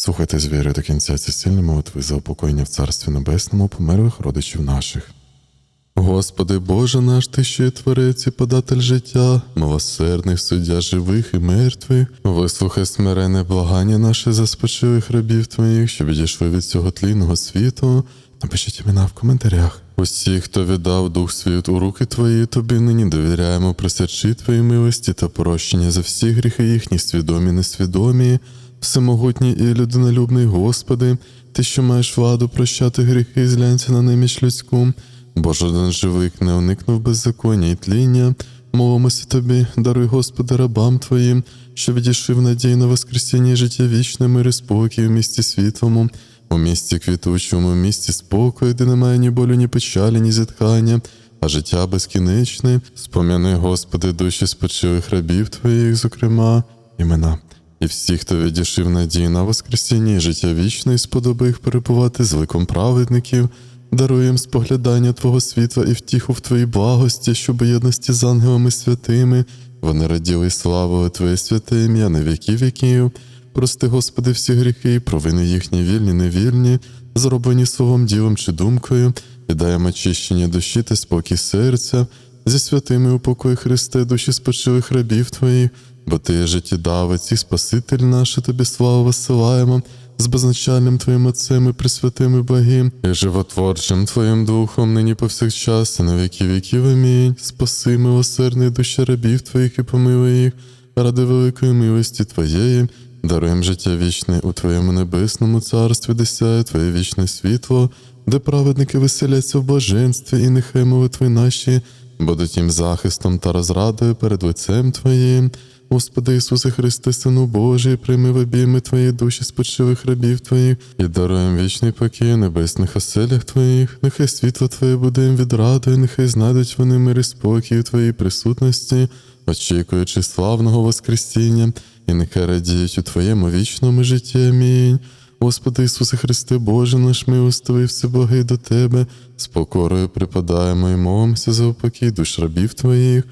Слухайте з вірою до кінця ці сильні молитви за упокоєння в Царстві Небесному померлих родичів наших. Господи Боже наш, Ти що є творець і податель життя, милосердний суддя живих і мертвих, вислухай смирене благання наше за спочилих рабів Твоїх, що відійшли від цього тлінного світу. Напишіть імена в коментарях. Усі, хто віддав дух світ у руки Твої, тобі нині довіряємо просячи Твої милості та прощення за всі гріхи їхні, свідомі, несвідомі. Всемогутній і людинолюбний Господи, Ти, що маєш владу прощати гріхи, зглянься на неміч людську. Боже, один живик не уникнув беззаконня і тління. Молимося тобі, даруй Господи, рабам Твоїм, що відійшли в надії на воскресіння життя вічне, мир і спокій у місті світлому, у місті квітучому, у місті спокою, де немає ні болю, ні печалі, ні зітхання, а життя безкінечне. Спом'яни, Господи, душі спочилих рабів Твоїх, зокрема, імена. І всі, хто відійшов надії на воскресіння і життя вічне, і сподоби їх перебувати з ликом праведників, даруй їм споглядання Твого світла і втіху в Твоїй благості, щоб єдності з ангелами святими вони раділи і славили Твоє святе ім'я на віки віків. Прости, Господи, всі гріхи, провини їхні вільні, невільні, зроблені словом, ділом чи думкою, і даємо очищення душі та спокій серця, зі святими упокой Христе, душі спочилих рабів Твоїх, бо Ти життєдавець і Спаситель наш, Тобі славу висилаємо, з безначальним Твоїм Отцем і Пресвятим і Благим, і животворчим Твоїм Духом, нині повсякчас, і на віки віків амінь. Спаси, милосердний душі рабів Твоїх і помилуй їх, ради великої милості Твоєї, даруєм життя вічне у Твоєму небесному царстві, де сяє Твоє вічне світло, де праведники веселяться в блаженстві, і нехай молитви наші будуть їм захистом та розрадою перед лицем Твоїм. Господи Ісусе Христе, Сину Божий, прийми в обійми Твої душі спочилих рабів Твоїх і даруєм вічний покій небесних оселях Твоїх. Нехай світло Твоє буде їм відрадою, нехай знайдуть вони мир і спокій у Твоїй присутності, очікуючи славного Воскресіння, і нехай радіють у Твоєму вічному житті. Амінь. Господи Ісусе Христе, Боже наш милостивий, всеблагий до Тебе, з покорою припадаємо і молимося за упокій душ рабів Твоїх.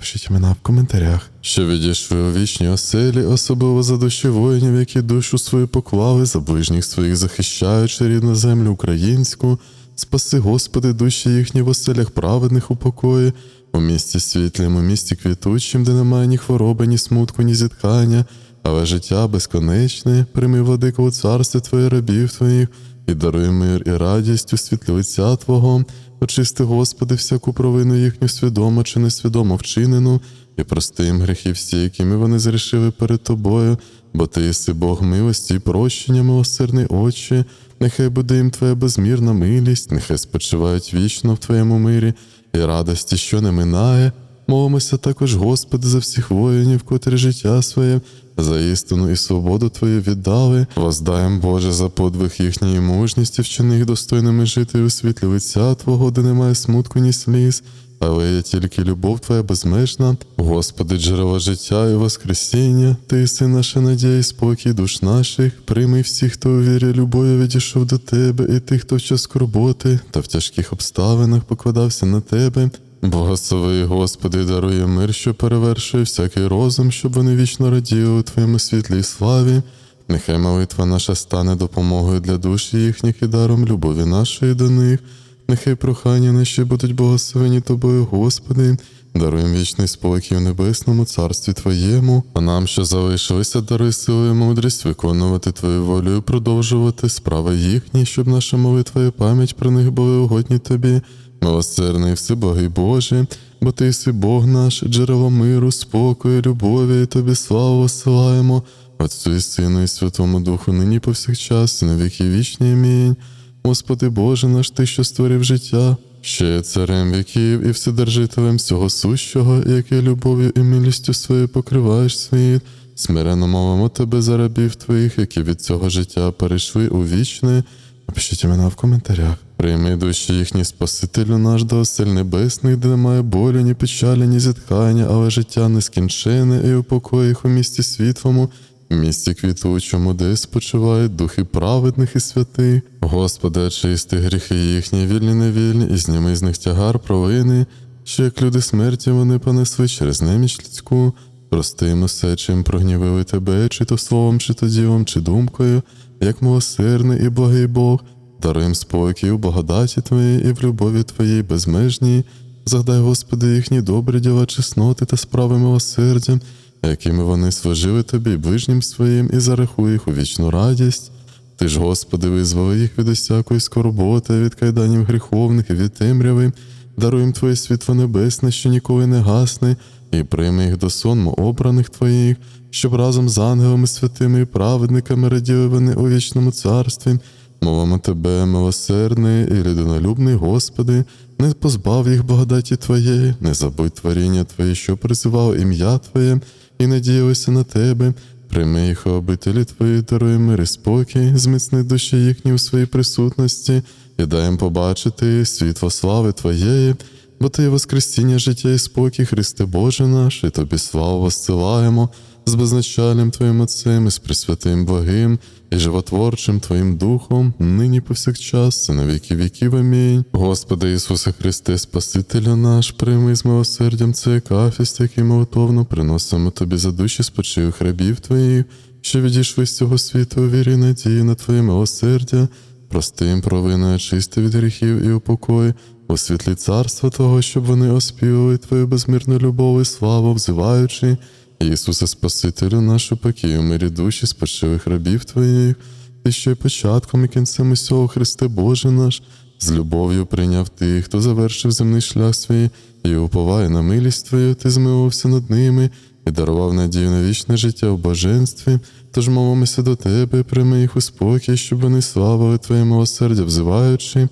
Пишіть імена в коментарях, що відійшли у вічні оселі, особливо за душі воїнів, які душу свою поклали, за ближніх своїх захищаючи рідну землю українську. Спаси, Господи, душі їхні в оселях праведних у покої, у місті світлім, у місті квітучим, де немає ні хвороби, ні смутку, ні зіткання, але життя безконечне, прийми владико у царстві Твоє рабів Твоїх, і даруй мир і радість у світлі лиця Твого. Очисти, Господи, всяку провину їхню свідомо чи несвідомо вчинену, і прости їм гріхи всі, якими вони зрішили перед Тобою, бо Ти єси Бог милості і прощення, милосердний Отче, нехай буде їм Твоя безмірна милість, нехай спочивають вічно в Твоєму мирі і радості, що не минає. Молимося також, Господи, за всіх воїнів, котрі життя своє, за істину і свободу Твою віддали, воздаєм Боже за подвиг їхньої мужності, вчини їх достойними жити у світлі лиця Твого, де немає смутку, ні сліз, але є тільки любов Твоя безмежна, Господи, джерело життя і воскресіння, Ти си наша надія і спокій душ наших, прийми всіх, хто у вірі любові відійшов до Тебе, і тих, хто в час скорботи та в тяжких обставинах покладався на Тебе. Благослови, Господи, дарує мир, що перевершує всякий розум, щоб вони вічно раділи у Твоєму світлі і славі. Нехай молитва наша стане допомогою для душі їхніх і даром любові нашої до них. Нехай прохання наші будуть благословені Тобою, Господи, даруєм вічний спокій у небесному царстві Твоєму, а нам, що залишилися, даруй силу і мудрість виконувати Твою волю і продовжувати справи їхні, щоб наша молитва і пам'ять про них були угодні Тобі. Милосердний всебогий Боже, бо Ти єси Бог наш, джерело миру, спокою, любові, і Тобі славу осилаємо, Отцю і Сину, і Святому Духу, нині повсякчас, і на віки вічні. Амінь. Господи Боже наш, Ти, що створив життя, є царем віків і вседержителем всього сущого, яке любов'ю і милістю своєю покриваєш світ. Смиренно молимо Тебе за рабів Твоїх, які від цього життя перейшли у вічне. Напишіть імена в коментарях. Прийми душі їхні Спасителю наш до осель небесних, де немає болю, ні печалі, ні зітхання, але життя нескінчене, і упокой їх у місті світлому, місті квітучому, де спочивають духи праведних і святих. Господи, очисти гріхи їхні, вільні невільні, і зніми з них тягар провини, що як люди смерті вони понесли через неміч людську. Прости їм усе, чим прогнівили тебе, чи то словом, чи то ділом, чи думкою, як милосердний і благий Бог, даруй спокій у благодаті Твоїй і в любові Твоїй безмежній. Загадай, Господи, їхні добрі діла, чесноти та справи милосердя, якими вони служили тобі, ближнім своїм, і зарахуй їх у вічну радість. Ти ж, Господи, визволи їх від усякої скорботи, від кайданів гріховних і від темряви, даруй Твоє світло небесне, що ніколи не гасне, і прийми їх до сонму обраних Твоїх, щоб разом з ангелами святими і праведниками раділи вони у вічному царстві. Мовимо Тебе, милосердний і людинолюбний, Господи, не позбав їх благодаті Твоєї, не забудь творіння Твоє, що призивало ім'я Твоє, і надіялися на Тебе. Прийми їх обителі Твої, даруй мир і спокій, зміцни душі їхні у своїй присутності, і дай їм побачити світло слави Твоєї, бо Ти Воскресіння, життя і спокій, Христе Боже наш, і Тобі славу воссилаємо з безначальним Твоїм Отцем, і з Пресвятим Богим, і животворчим Твоїм Духом, нині повсякчас, і на віки віків. Амінь. Господи Ісусе Христе, Спасителю наш, прийми з милосердям цей кафіст, який молитовно приносимо Тобі за душі спочивих рабів Твоїх, що відійшли з цього світу у вірі надії на Твоє милосердя, прости їм провини, очисти від гріхів і упокой, у світлі царства Того, щоб вони оспівали Твою безмірну любов і славу, взиваючи. Ісусе Спасителю нашу покій у мирі душі спочивих рабів Твоїх, Ти що й початком і кінцем усього Христе Боже наш, з любов'ю прийняв тих, хто завершив земний шлях свій, і уповає на милість Твою, Ти змилувався над ними і дарував надію на вічне життя в блаженстві. Тож мовимося до Тебе, прийми їх у спокій, щоб вони славили Твоє милосердя, взиваючи.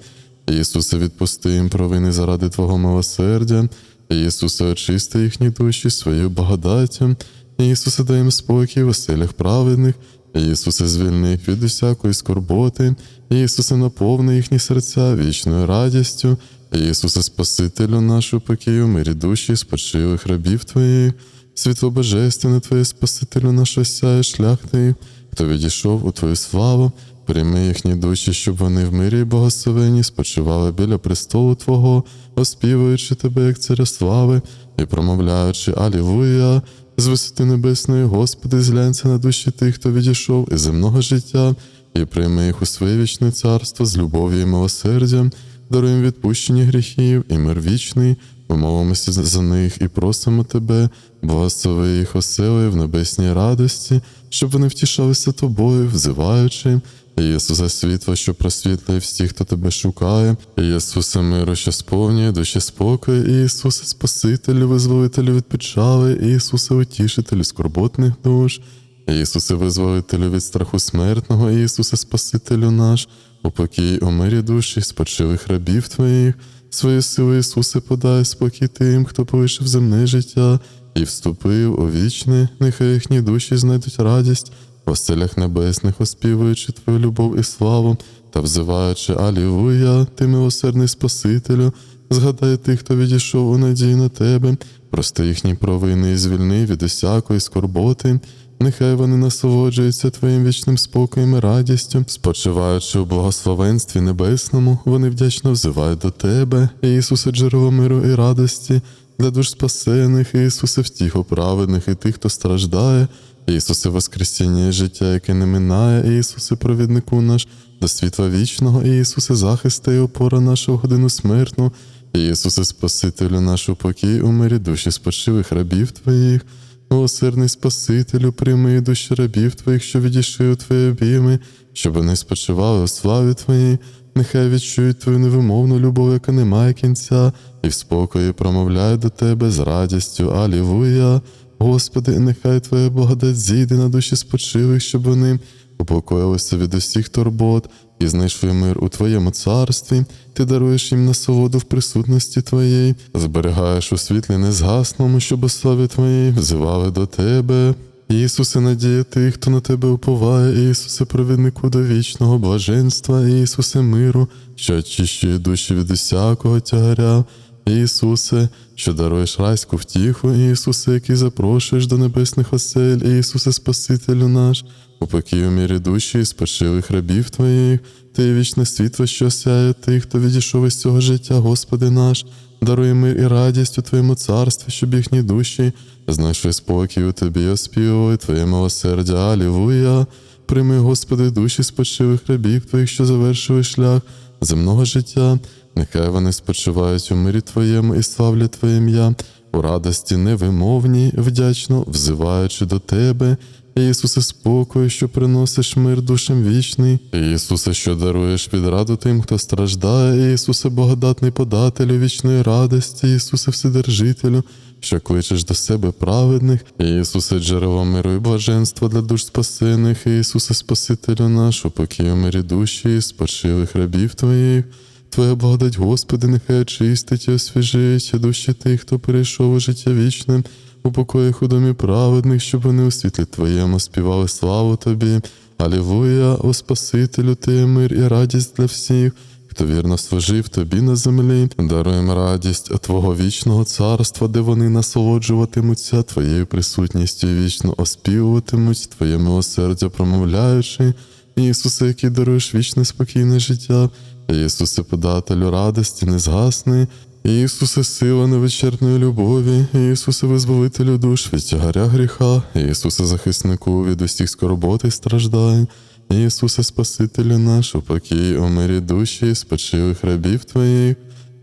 Ісусе, відпусти їм провини заради Твого милосердя. Ісусе, очисти їхні душі своєю благодаттю. Ісусе, дай їм спокій в оселях праведних. Ісусе, звільни їх від усякої скорботи. Ісусе, наповни їхні серця вічною радістю. Ісусе, Спасителю нашу покій у мирі душі, спочилих рабів Твоїх. Світло Божественне Твоє Спасителю наш осяє шлях Твій, хто відійшов у Твою славу, прийми їхні душі, щоб вони в мирі і благословенні спочивали біля престолу Твого, оспівуючи Тебе, як царя слави, і промовляючи Алілуя, з висоти небесної, Господи, зглянься на душі тих, хто відійшов із земного життя, і прийми їх у своє вічне царство з любов'ю і милосердям, даруй їм відпущення гріхів і мир вічний. Ми молимося за них і просимо Тебе, благослови їх оселою в небесній радості, щоб вони втішалися тобою, взиваючи. Ісусе світло, що просвітлює всіх, хто тебе шукає, Ісусе миру, що сповнює душі спокою, Ісусе Спасителю, визволителю від печали, Ісусе утішителю скорботних душ, Ісусе визволителю від страху смертного, Ісусе Спасителю наш, упокій у мирі душі, спочилих рабів Твоїх, свою силу, Ісусе, подай спокій тим, хто полишив земне життя. І вступив у вічне, нехай їхні душі знайдуть радість в оселях небесних, оспівуючи Твою любов і славу та взиваючи Алілуя, Ти милосердний Спасителю, згадай тих, хто відійшов у надії на Тебе, прости їхні провини і звільни від усякої скорботи. Нехай вони насолоджуються Твоїм вічним спокоєм і радістю, спочиваючи у благословенстві небесному, вони вдячно взивають до Тебе, Ісусе, джерело миру і радості, для душ спасених, Ісусе, втіху праведних і тих, хто страждає, Ісусе, Воскресіння і життя, яке не минає, Ісусе, провіднику наш, до світла вічного, Ісусе, захиста і опора нашу годину смертну, Ісусе, Спасителю нашу покій у мирі душі спочивих рабів Твоїх. Милосердний Спасителю, прийми душі рабів Твоїх, що відійшли у Твої обійми, щоб вони спочивали у славі Твоїй, нехай відчують Твою невимовну любов, яка не має кінця, і в спокої промовляють до Тебе з радістю. Алілуя! Господи, нехай Твоя благодать зійде на душі спочилих, щоб вони упокоїлися від усіх турбот і знайшли мир у Твоєму царстві, Ти даруєш їм насолоду в присутності Твоєї, зберігаєш у світлі незгасному, щоб у славі Твоїй взивали до Тебе. Ісусе, надія тих, хто на тебе уповає, Ісусе, провіднику до вічного блаженства, Ісусе миру, що очищує душі від усякого тягаря. Ісусе, що даруєш райську втіху, Ісусе, який запрошуєш до небесних осель, Ісусе, Спасителю наш, упокій у мірі душі і спочилих рабів Твоїх, Ти вічне світло, що осяє тих, хто відійшов із цього життя, Господи наш, Даруй мир і радість у Твоєму царстві, щоб їхні душі знайшли спокій у Тобі, оспівували Твоє милосердя. Алілуя. Прийми, Господи, душі спочилих рабів Твоїх, що завершили шлях земного життя. Нехай вони спочивають у мирі Твоєму і славлять Твоє ім'я, у радості невимовній, вдячно взиваючи до Тебе. Ісусе, спокою, що приносиш мир душам вічний. Ісусе, що даруєш відраду тим, хто страждає, Ісусе, благодатний подателю вічної радості, Ісусе, Вседержителю, що кличеш до себе праведних, Ісусе, джерело миру і блаженства для душ спасених, Ісусе, Спасителю наш, упокій у мирі душі і спочилих рабів Твоїх. Твоя благодать, Господи, нехай очистить і освіжить душі тих, хто перейшов у життя вічне, у покоїх у домі праведних, щоб вони у світлі Твоєму співали славу Тобі. Алілуя, о Спасителю, Ти мир і радість для всіх, хто вірно служив Тобі на землі, даруємо радість Твого вічного царства, де вони насолоджуватимуться Твоєю присутністю вічно оспівуватимуть Твоє милосердя, промовляючи. Ісусе, який даруєш вічне спокійне життя, Ісусе, подателю радості, не згасни, Ісусе, сила невичерпної любові, Ісусе, визволителю душ від тягаря гріха, Ісусе, захиснику від усіх скорботи страждань, Ісусе, Спасителю наш, упокій у мирі душі, спочилих рабів Твоїх.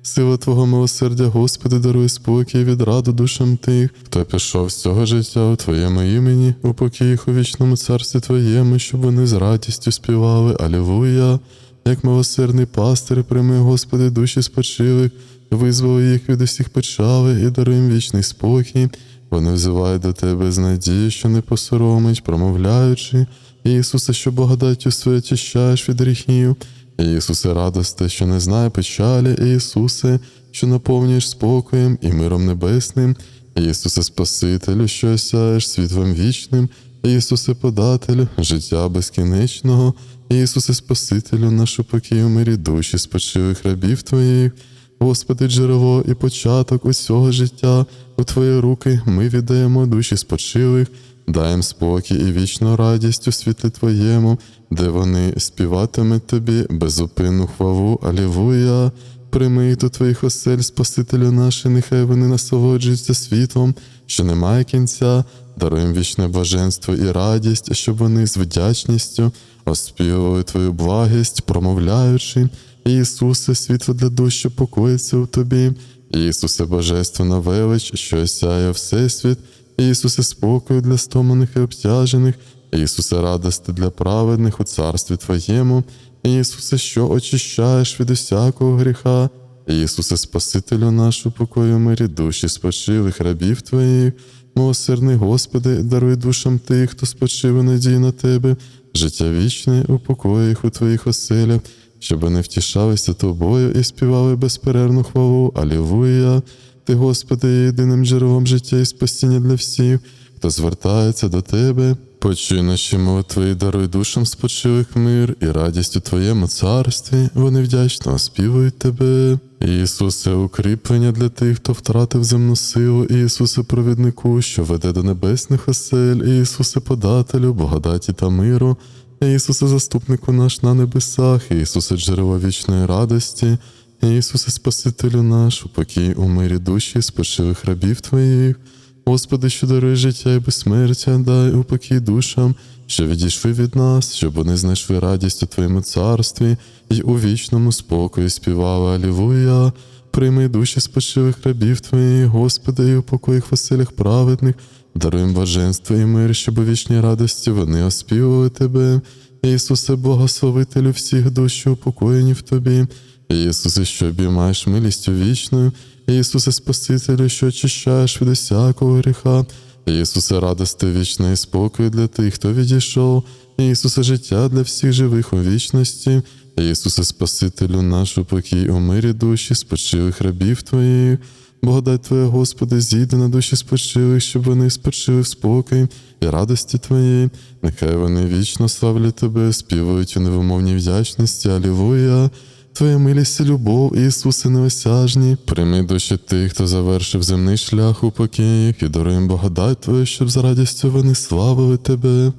Сила Твого милосердя, Господи, даруй спокій і відраду душам тих, хто пішов з цього життя у Твоєму імені, упокій їх у вічному царстві Твоєму, щоб вони з радістю співали. Алілуя! Як милосердний пастир, прийми, Господи, душі спочилих, визволи їх від усіх печали і даруй їм вічний спокій. Вони взивають до Тебе з надії, що не посоромить, промовляючи, Ісусе, що благодаттю своє очищаєш від гріхів. Ісусе, радосте, що не знає печалі, Ісусе, що наповнюєш спокоєм і миром небесним, Ісусе, Спасителю, що осяєш світлом вічним, Ісусе, подателю, життя безкінечного, Ісусе, Спасителю, нашу покій у мирі душі спочилих рабів Твоїх. Господи, джерело і початок усього життя, у Твої руки ми віддаємо душі спочилих, даєм спокій і вічну радість у світлі Твоєму, де вони співатимуть Тобі безупинну хвалу. Алілуя! Прийми до Твоїх осель, Спасителю наш, нехай вони насолоджуються світлом, що немає кінця, даруєм вічне блаженство і радість, щоб вони з вдячністю оспівували Твою благість, промовляючи. Ісусе, світло для душ, що покоїться у Тобі, Ісусе, Божественна велич, що осяє Всесвіт, Ісусе, спокою для стоманих і обтяжених, Ісусе, радости для праведних у царстві Твоєму, Ісусе, що очищаєш від усякого гріха, Ісусе, Спасителю нашу покою, мирі душі спочилих рабів Твоїх, милосердний Господи, даруй душам тих, хто спочив у надії на Тебе, життя вічне у покоїх у Твоїх оселях щоб вони втішалися тобою і співали безперервну хвалу. Алілуя! Ти, Господи, є єдиним джерелом життя і спасіння для всіх, хто звертається до Тебе. Почуй наші молитви даруй душам спочилих мир і радість у Твоєму царстві. Вони вдячно оспівують Тебе. Ісусе, укріплення для тих, хто втратив земну силу, Ісусе, провіднику, що веде до небесних осель, Ісусе, подателю, благодаті та миру. Ісусе, заступнику наш на небесах, Ісусе, джерело вічної радості, Ісусе, Спасителю наш, упокій у мирі душі спочилих рабів Твоїх. Господи, що дарує життя і безсмертя, дай упокій душам, що відійшли від нас, щоб вони знайшли радість у Твоєму царстві і у вічному спокої співали Алілуя. Прийми душі спочилих рабів Твоїх, Господи, і упокой їх в праведних, даруєм блаженство і мир, щоб у вічній радості вони оспівували Тебе. Ісусе, благословителю всіх душ, упокоєні в Тобі. Ісусе, що обіймаєш милістю вічною, Ісусе, Спасителю, що очищаєш від усякого гріха. Ісусе, радости вічної і спокою для тих, хто відійшов, Ісусе, життя для всіх живих у вічності, Ісусе, Спасителю, нашу покій у мирі душі, спочилих рабів Твоїх. Благодать Твоя, Господи, зійде на душі спочилих, щоб вони спочили в спокій і радості Твоєї. Нехай вони вічно славлять Тебе, співають у невимовній вдячності. Алілуя! Твоя милість і любов, Ісусе неосяжні, прийми душі тих, хто завершив земний шлях у покій, і даруй їм благодать Твою, щоб з радістю вони славили Тебе.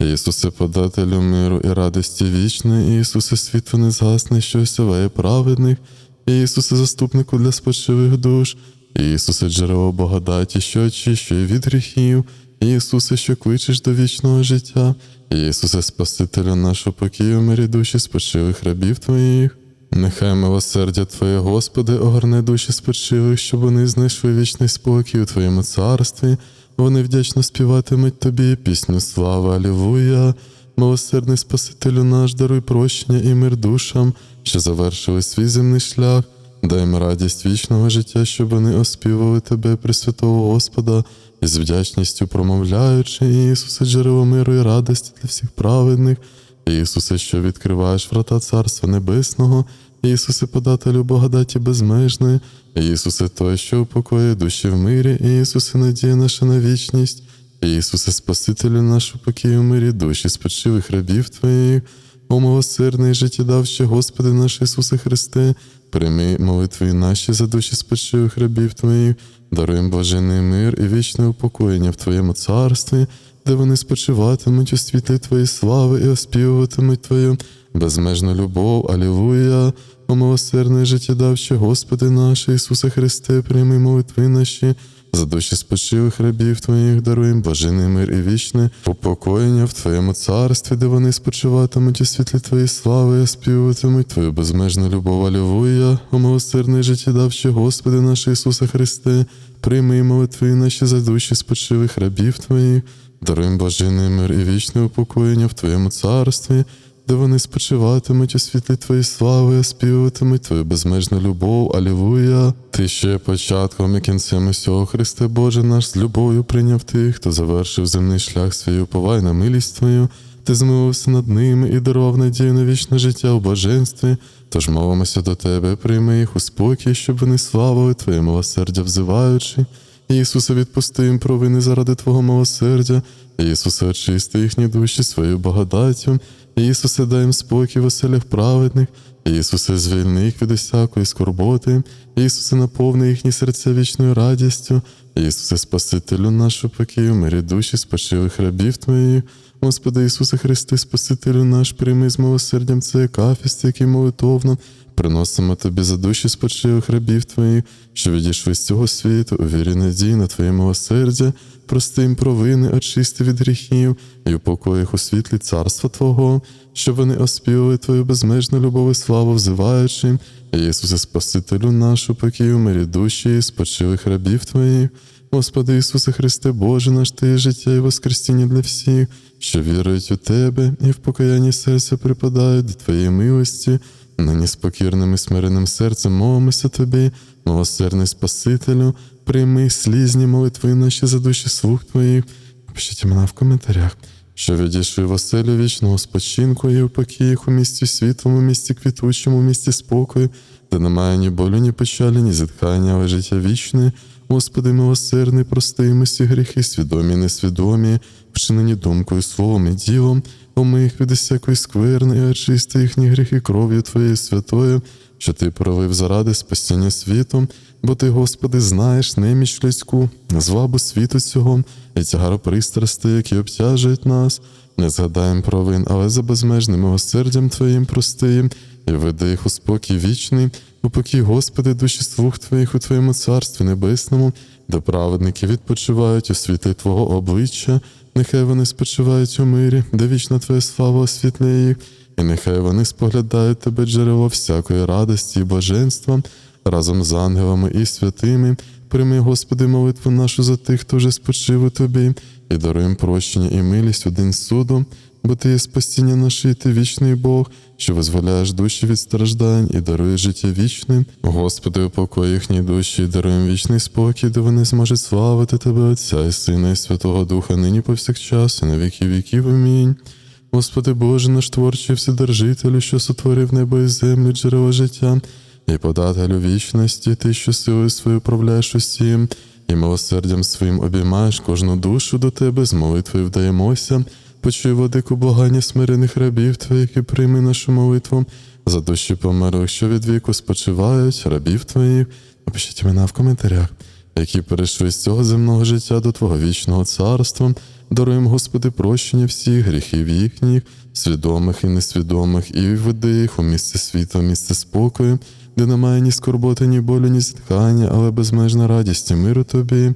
Ісусе, подателю миру і радості вічної, Ісусе, світло не згасне, що осяває праведних. Ісусе, заступнику для спочивих душ, Ісусе, джерело благодаті, що очищує від гріхів, Ісусе, що кличеш до вічного життя, Ісусе, Спасителю нашого покію, мирі душі спочилих рабів Твоїх. Нехай милосердя Твоє, Господи, огорне душі спочилих, щоб вони знайшли вічний спокій у Твоєму царстві. Вони вдячно співатимуть Тобі пісню слави, Алілуя. Милосердний Спасителю наш, даруй прощення і мир душам, що завершили свій земний шлях. Дай їм радість вічного життя, щоб вони оспівали Тебе, Пресвятого Господа, і з вдячністю промовляючи, Ісусе, джерело миру і радості для всіх праведних, Ісусе, що відкриваєш врата Царства Небесного, Ісусе, подателю благодаті безмежної, Ісусе, той, що упокоює душі в мирі, Ісусе, надія наша на вічність, Ісусе, Спасителю нашу покій у мирі душі спочилих рабів Твоїх, о милосердний життєдавче, Господи наш Ісусе Христе, прийми молитви наші за душі спочилих рабів Твоїх, даруй їм блажений мир і вічне упокоєння в Твоєму царстві, де вони спочиватимуть у світлі Твоєї слави і оспівуватимуть Твою безмежну любов. Алілуя! О милосердний життєдавче, Господи наш Ісусе Христе, прийми молитви наші. За душі спочилих рабів Твоїх даруй їм блажений мир і вічне упокоєння в Твоєму царстві, де вони спочиватимуть у світлі Твоєї слави, і співатимуть Твою безмежну любов. Алілуя, о милосердний життєдавче, Господи наш Ісусе Христе, прийми молитви наші за душі спочилих рабів Твоїх, даруй їм блажений мир і вічне упокоєння в Твоєму царстві, де вони спочиватимуть у світлі Твоєї слави, співатимуть Твою безмежну любов. Алілуя. Ти ще початком і кінцем усього, Христе Боже наш, з любов'ю прийняв тих, хто завершив земний шлях свій, уповай на милість Твою. Ти змилився над ними і дарував надію на вічне життя у блаженстві. Тож молимося до Тебе, прийми їх у спокій, щоб вони славили Твоє милосердя взиваючи. Ісусе, відпусти їм провини заради Твого милосердя. Ісусе, очисти їхні душі своєю благодаттю. Ісусе, дай їм спокій в оселях праведних. Ісусе, звільни їх від усякої скорботи. Ісусе, наповни їхні серця вічною радістю. Ісусе, Спасителю нашу покію, мирі душі спочилих рабів Твоїх. Господи Ісусе Христе, Спасителю наш, прийми з милосердям цей акафіст, який молитовно приносимо Тобі за душі спочилих рабів Твоїх, що відійшли з цього світу, у вірі надії на Твоє милосердя, прости їм провини, очисти від гріхів і упокой їх у світлі царства Твого, щоб вони оспівали Твою безмежну любов і славу, взиваючи, Ісусе, Спасителю нашу, покій у мирі душі, і спочилих рабів Твоїх. Господи Ісусе Христе, Боже наш Ти життя і воскресіння для всіх, що вірують у Тебе і в покаянні серця припадають до Твоєї милості, нині спокірним і смиреним серцем молимося Тобі, милосердний Спасителю, прийми слізні молитви наші за душі слуг Твоїх. Пишіть імена в коментарях, що відійшли в оселю вічного спочинку і в покіях у місті світлому, місті квітучому, місті спокою, де немає ні болю, ні печалі, ні зітхання, але життя вічне. Господи, милосердний, прости їм гріхи, свідомі, несвідомі, вчинені думкою, словом і ділом, омий їх від усякої скверни, і очисти їхні гріхи кров'ю Твоєю святою, що Ти пролив заради спасіння світу, бо Ти, Господи, знаєш неміч людську, звабу світу цього, і тягар пристрасти, які обтяжують нас. Не згадаєм провин, але за безмежним милосердям Твоїм прости і веди їх у спокій вічний, у покій, Господи, душі слуг Твоїх у Твоєму царстві небесному, де праведники відпочивають у світлі Твого обличчя, нехай вони спочивають у мирі, де вічна Твоя слава освітлює їх, і нехай вони споглядають Тебе джерело всякої радості і блаженства, разом з ангелами і святими. Прийми, Господи, молитву нашу за тих, хто вже спочив у Тобі, і даруй їм прощення і милість один суду, бо Ти є спасіння наше, і Ти вічний Бог, що визволяєш душі від страждань і даруєш життя вічне. Господи, упокой їхні душі, і даруй їм вічний спокій, де вони зможуть славити Тебе, Отця і Сина, і Святого Духа, нині повсякчас, і на віки віків. Амінь. Господи Боже, наш творчий вседержителю, що сотворив небо і землю, джерело життя, і подателю вічності, ти, що силою свою управляєш усім, і милосердям своїм обіймаєш кожну душу до тебе, з молитвою вдаємося. Почуй владику благання смирених рабів твоїх і прийми нашу молитву за душі померлих, що від віку спочивають, рабів твоїх. Напишіть імена в коментарях. які перейшли з цього земного життя до Твого вічного царства. Даруємо, Господи, прощення всіх гріхів їхніх, свідомих і несвідомих, і веди їх у місце світла, місце спокою, де немає ні скорботи, ні болю, ні зітхання, але безмежна радість і миру Тобі.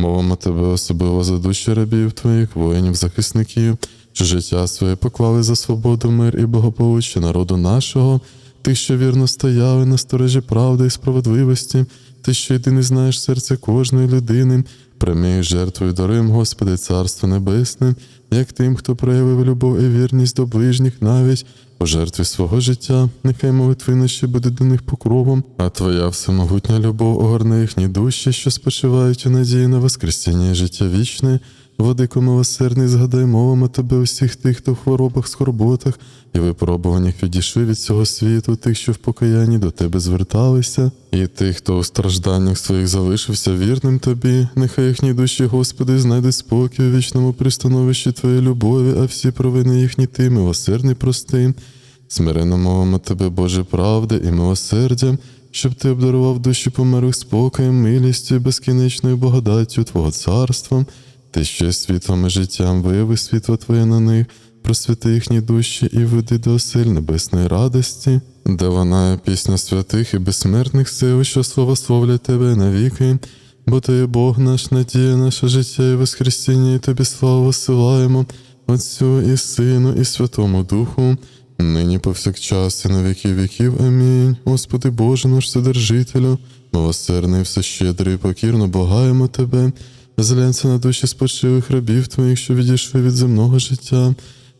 Мовимо тебе особливо за душі рабів Твоїх, воїнів, захисників, що життя своє поклали за свободу, мир і благополуччя народу нашого, тих, що вірно стояли на сторожі правди і справедливості, ти, що єдиний знаєш серце кожної людини, прийми жертвою дарим, Господи, Царство Небесне, як тим, хто проявив любов і вірність до ближніх, навіть у жертві свого життя, нехай молитви наші буде до них покровом, а Твоя всемогутня любов огорне їхні душі, що спочивають у надії на воскресіння і життя вічне. Владико милосердний, згадай мовами тебе усіх тих, хто в хворобах, скорботах і випробуваннях відійшли від цього світу, тих, що в покаянні до тебе зверталися, і тих, хто у стражданнях своїх залишився вірним тобі, нехай їхні душі, Господи, знайдуть спокій у вічному пристановищі Твоєї любові, а всі провини їхні ти, милосердний, прости. Смиренно мовимо тебе, Боже, правди і милосердя, щоб ти обдарував душі померлих спокоєм, милістю і безкінечною благодаттю Твого царства. Ти є світлом і життям вияви світло Твоє на них, просвіти їхні душі і веди до осель небесної радості, де вона пісня святих і безсмертних сил, що славословлять Тебе навіки, бо Ти є Бог наш, надія, наше життя і воскресіння, і Тобі славу посилаємо, Отцю і Сину, і Святому Духу, нині повсякчас і на віки віків. Амінь. Господи Боже наш Вседержителю, милосердний, всещедрий, покірно благаємо Тебе. Зглянься на душі спочилих рабів твоїх, що відійшли від земного життя.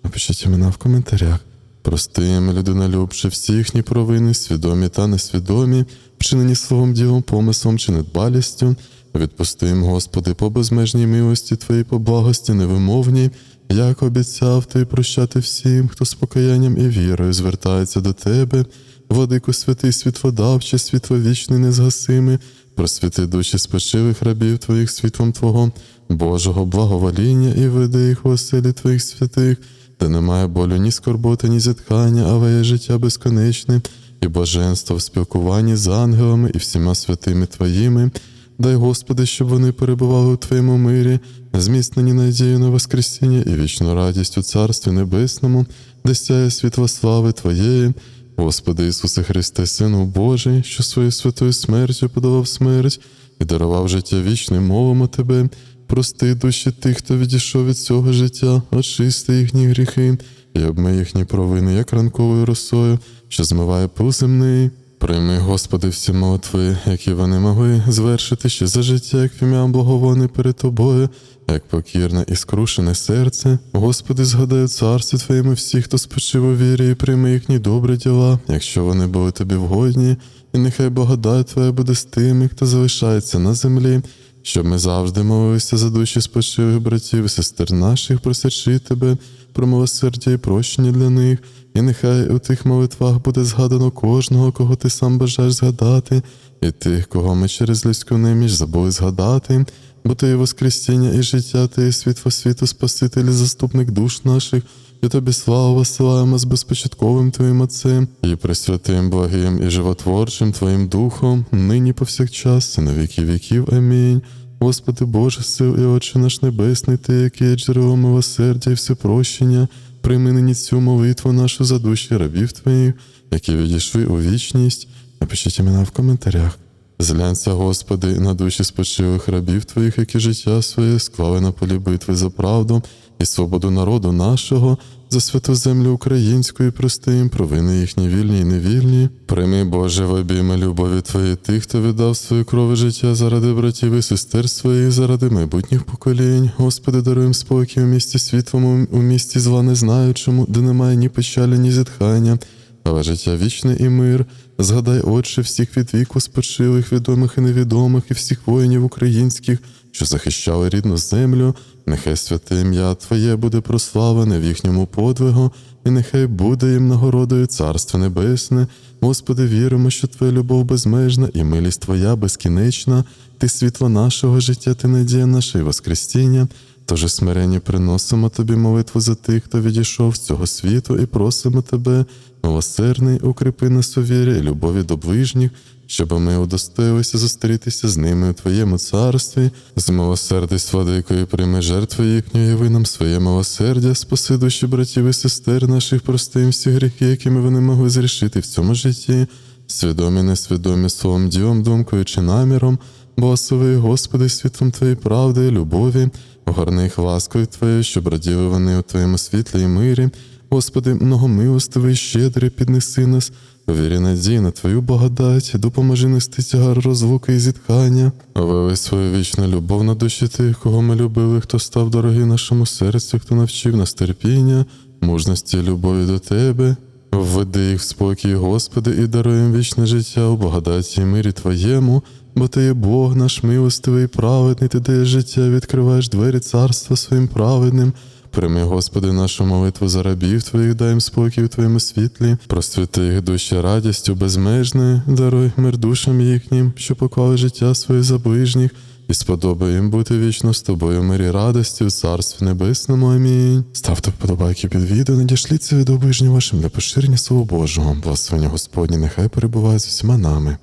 Напишіть імена в коментарях. Прости їм, людинолюбче, всі їхні провини, свідомі та несвідомі, вчинені словом ділом, помислом чи недбалістю. Відпусти Господи, по безмежній милості Твоїй по благості невимовній, як обіцяв ти прощати всім, хто з покаянням і вірою звертається до Тебе, Владику святий світлодавче, світловічний, незгасимий, просвіти душі спочилих рабів Твоїх світлом Твого, Божого благовоління і веди їх у оселі Твоїх святих, де немає болю ні скорботи, ні зітхання, але є життя безконечне, і блаженство в спілкуванні з ангелами і всіма святими Твоїми. Дай, Господи, щоб вони перебували у Твоєму мирі, зміцнені надією на Воскресіння і вічну радість у Царстві Небесному, де сяє світло слави Твоєї. Господи Ісусе Христе, Сину Божий, що своєю святою смертю подавав смерть і дарував життя вічне, мовимо Тебе, прости душі тих, хто відійшов від цього життя, очисти їхні гріхи і обмий їхні провини, як ранковою росою, що змиває пил земний. Прийми, Господи, всі молитви, які вони могли звершити ще за життя, як в благовони перед Тобою, як покірне і скрушене серце. Господи, згадай у царстві Твоєму всіх, хто спочив у вірі, і прийми їхні добрі діла, якщо вони були тобі вгодні, і нехай благодать Твоя буде з тими, хто залишається на землі, щоб ми завжди молилися за душі спочивих братів і сестер наших, просячи Тебе про милосердя і прощення для них. І нехай у тих молитвах буде згадано кожного, кого ти сам бажаєш згадати, і тих, кого ми через людську неміч забули згадати, бо ти є Воскресіння і життя, ти є світло світу, Спаситель і заступник душ наших, і тобі славу висилаємо з безпочатковим Твоїм Отцем, і пресвятим, благим і животворчим Твоїм Духом, нині повсякчас, і на віки віків. Амінь. Господи Боже, сил і Отче наш Небесний, Ти, який є джерело милосердя і всепрощення, прийми нині цю молитву нашу за душі рабів Твоїх, які відійшли у вічність. Напишіть імена в коментарях. Зглянься, Господи, на душі спочилих рабів Твоїх, які життя своє склали на полі битви за правду і свободу народу нашого, за святу землю українську і прости їм провини їхні вільні і невільні. Прийми, Боже, в обійми любові Твої тих, хто віддав свою кров і життя заради братів і сестер своїх, заради майбутніх поколінь. Господи, даруєм спокій у місті світлому, у місті зла не знаючому, де немає ні печалі, ні зітхання. Але життя вічне і мир, згадай, Отче, всіх від віку спочилих, відомих і невідомих, і всіх воїнів українських, що захищали рідну землю, нехай святе ім'я Твоє буде прославлене в їхньому подвигу, і нехай буде їм нагородою Царство Небесне. Господи, віримо, що Твоя любов безмежна і милість Твоя безкінечна, ти світло нашого життя, ти надія нашої воскресіння. Тож смирені приносимо тобі молитву за тих, хто відійшов з цього світу, і просимо тебе, милосердний, укріпи нас у вірі і любові до ближніх, щоб ми удостоїлися зустрітися з ними у Твоєму царстві, з милосердись владикою прийми жертву їхню, яви нам своє милосердя, спаси душі братів і сестер наших, прости їм всі гріхи, якими вони могли зрішити в цьому житті, свідомі, несвідомі словом, ділом, думкою чи наміром, благослови, Господи, світлом Твоєї правди любові, огорни їх ласкою Твоєю, щоб раділи вони у Твоєму світлі і мирі. Господи, многомилостивий, щедрий, піднеси нас, вірі надії на Твою благодать, допоможи нести тягар розлуки і зітхання, вели свою вічну любов на душі тих, кого ми любили, хто став дорогий нашому серцю, хто навчив нас терпіння, мужності і любові до Тебе. Введи їх в спокій, Господи, і даруй їм вічне життя у благодаті і мирі Твоєму, бо Ти є Бог наш милостивий і праведний, Ти даєш життя, відкриваєш двері царства своїм праведним. Прийми, Господи, нашу молитву за рабів Твоїх, дай їм спокій у Твоєму світлі, просвіти їх душі радістю безмежною, даруй мир душам їхнім, що поклали життя своє за ближніх, і сподобай їм бути вічно з тобою мирі радості в Царстві Небесному. Амінь. Ставте вподобайки під відео, надішліться від ближнім вашим для поширення Слова Божого. Благословення Господні нехай перебуває з усіма нами.